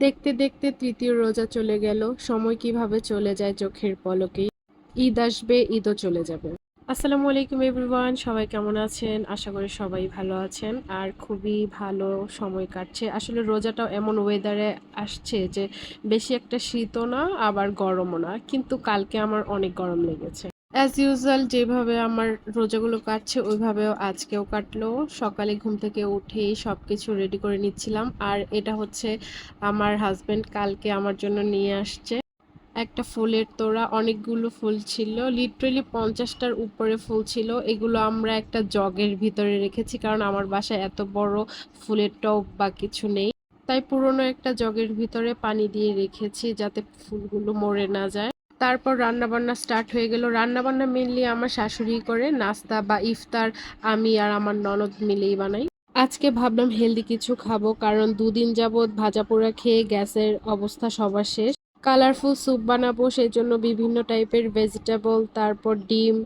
দেখতে দেখতে তৃতীয় রোজা চলে গেল। সময় কীভাবে চলে যায় চোখের পলকেই ঈদ আসবে, ঈদও চলে যাবে। আসসালামু আলাইকুম এভরিওয়ান, সবাই কেমন আছেন? আশা করি সবাই ভালো আছেন। আর খুবই ভালো সময় কাটছে। আসলে রোজাটাও এমন ওয়েদারে আসছে যে, বেশি একটা শীতও না, আবার গরমও না। কিন্তু কালকে আমার অনেক গরম লেগেছে। অ্যাজ ইউজুয়াল যেভাবে আমার রোজাগুলো কাটছে, ওইভাবেও আজকেও কাটলো। সকালে ঘুম থেকে উঠেই সব কিছু রেডি করে নিচ্ছিলাম। আর এটা হচ্ছে আমার হাজব্যান্ড কালকে আমার জন্য নিয়ে আসছে। একটা ফুলের তোড়া, অনেকগুলো ফুল ছিল। লিটারেলি পঞ্চাশটার উপরে ফুল ছিল। এগুলো আমরা একটা জগের ভিতরে রেখেছি, কারণ আমার বাসায় এত বড় ফুলের টব বা কিছু নেই। তাই পুরনো একটা জগের ভিতরে পানি দিয়ে রেখেছি, যাতে ফুলগুলো মরে না যায়। তারপর রান্নাবান্না স্টার্ট হয়ে গেল। রান্নাবান্না মেনলি আমার শাশুড়ি করে, নাস্তা বা ইফতার আমি আর আমার ননদ মিলেই বানাই। আজকে ভাবলাম হেলদি কিছু খাব, কারণ দুদিন যাবৎ ভাজা পোড়া খেয়ে গ্যাসের অবস্থা সবার শেষ। কালারফুল স্যুপ বানাবো সেই জন্য বিভিন্ন টাইপের ভেজিটেবল তারপর ডিম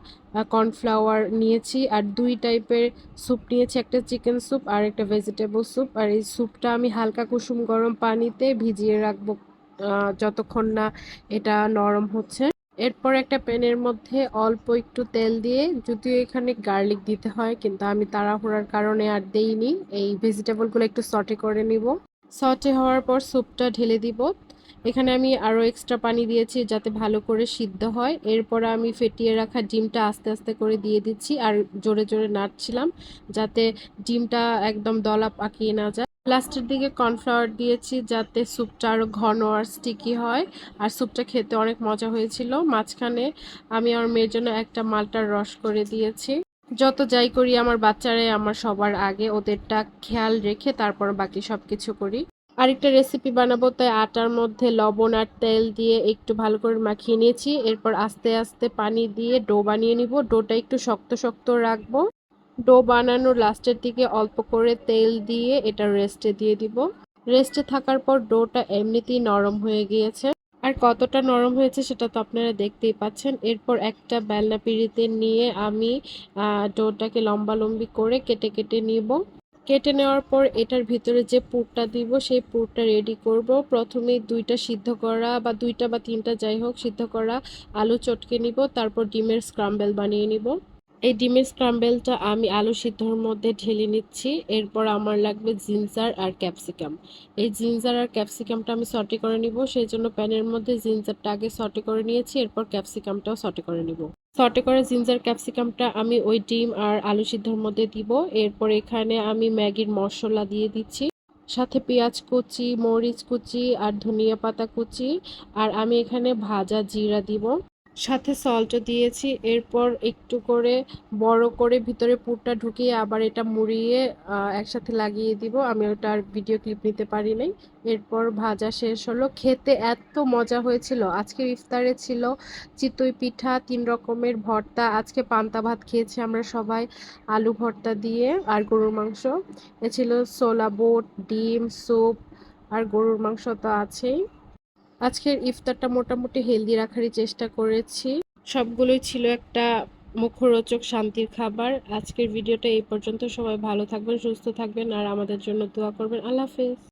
কর্নফ্লাওয়ার নিয়েছি। আর দুই টাইপের স্যুপ নিয়েছি, একটা চিকেন স্যুপ আর একটা ভেজিটেবল স্যুপ আর এই স্যুপটা আমি হালকা কুসুম গরম পানিতে ভিজিয়ে রাখব। যতক্ষণ না এটা নরম হচ্ছে। এরপর একটা প্যানের মধ্যে অল্প একটু তেল দিয়ে, যদিও এখানে গার্লিক দিতে হয়, কিন্তু আমি তাড়াহুড়ার কারণে আর দেইনি। এই ভেজিটেবলগুলো একটু সটে করে নিব। সটে হওয়ার পর স্যুপটা ঢেলে দিব। এখানে আমি আরও এক্সট্রা পানি দিয়েছি যাতে ভালো করে সিদ্ধ হয়। এরপর আমি ফেটিয়ে রাখা ডিমটা আস্তে আস্তে করে দিয়ে দিচ্ছি আর জোরে জোরে নাড়ছিলাম যাতে ডিমটা একদম দলা পাকিয়ে না যায়। লাস্টের দিকে কর্নফ্লাওয়ার দিয়েছি যাতে স্যুপটা আরও ঘন আর স্টিকি হয়। আর স্যুপটা খেতে অনেক মজা হয়েছিল। মাঝখানে আমি আমার মেয়ের জন্য একটা মালটার রস করে দিয়েছি। যত যাই করি আমার বাচ্চারাই আমার সবার আগে ওদেরটা খেয়াল রেখে তারপর বাকি সব কিছু করি। আরেকটা রেসিপি বানাবো, তাই আটার মধ্যে লবণ আর তেল দিয়ে একটু ভালো করে মাখিয়ে নিয়েছি। এরপর আস্তে আস্তে পানি দিয়ে ডো বানিয়ে নিব। ডোটা একটু শক্ত শক্ত রাখব। ডো বানানোর লাস্টের দিকে অল্প করে তেল দিয়ে এটা রেস্টে দিয়ে দিব। রেস্টে থাকার পর ডোটা এমনিতেই নরম হয়ে গিয়েছে। আর কতটা নরম হয়েছে সেটা তো আপনারা দেখতেই পাচ্ছেন। এরপর একটা বেলনা পিড়িতে নিয়ে আমি ডোটাকে লম্বা লম্বি করে কেটে কেটে নিব। কেটে নেওয়ার পর এটার ভিতরে যে পুরটা দিব, সেই পুরটা রেডি করব। প্রথমে দুইটা সিদ্ধ করা বা দুইটা বা তিনটা যাই হোক সিদ্ধ করা আলু চটকে নিব, তারপর ডিমের স্ক্রাম্বেল বানিয়ে নিব। এই ডিমের স্ক্রাম্বেলটা আমি আলু সিদ্ধর মধ্যে ঢেলে নিচ্ছি। এরপর আমার লাগবে জিঞ্জার আর ক্যাপসিকাম। এই জিঞ্জার আর ক্যাপসিকামটা আমি সটে করে নিব। সেই জন্য প্যানের মধ্যে জিঞ্জারটা আগে সটে করে নিয়েছি, এরপর ক্যাপসিকামটাও সটে করে নিব। সটে করা জিঞ্জার ক্যাপসিকামটা আমি ওই ডিম আর আলু সিদ্ধর মধ্যে দিব। এরপর এখানে আমি ম্যাগির মশলা দিয়ে দিচ্ছি। সাথে পেঁয়াজ কুচি, মরিচ কুচি আর ধনিয়া পাতা কুচি। আর আমি এখানে ভাজা জিরা দিব। সাথে সল্টও দিয়েছি। এরপর একটু করে, বড় করে ভিতরে পুরটা ঢুকিয়ে আবার এটা মুড়িয়ে একসাথে লাগিয়ে দিব। আমি ওটার ভিডিও ক্লিপ নিতে পারি নাই। এরপর ভাজা শেষ হলো। খেতে এত মজা হয়েছিল। আজকের ইফতারে ছিল চিতই পিঠা, তিন রকমের ভর্তা। আজকে পান্তা ভাত খেয়েছি আমরা সবাই, আলু ভর্তা দিয়ে আর গরুর মাংস। এ ছিল সোলা বোট, ডিম, স্যুপ, আর গরুর মাংস তো আছেই। আজকের ইফতারটা মোটামুটি হেলদি রাখারই চেষ্টা করেছি। সবগুলোই ছিল একটা মুখরোচক শান্তির খাবার। আজকের ভিডিওটা এই পর্যন্ত। সবাই ভালো থাকবেন, সুস্থ থাকবেন, আর আমাদের জন্য দোয়া করবেন। আল্লাহ হাফেজ।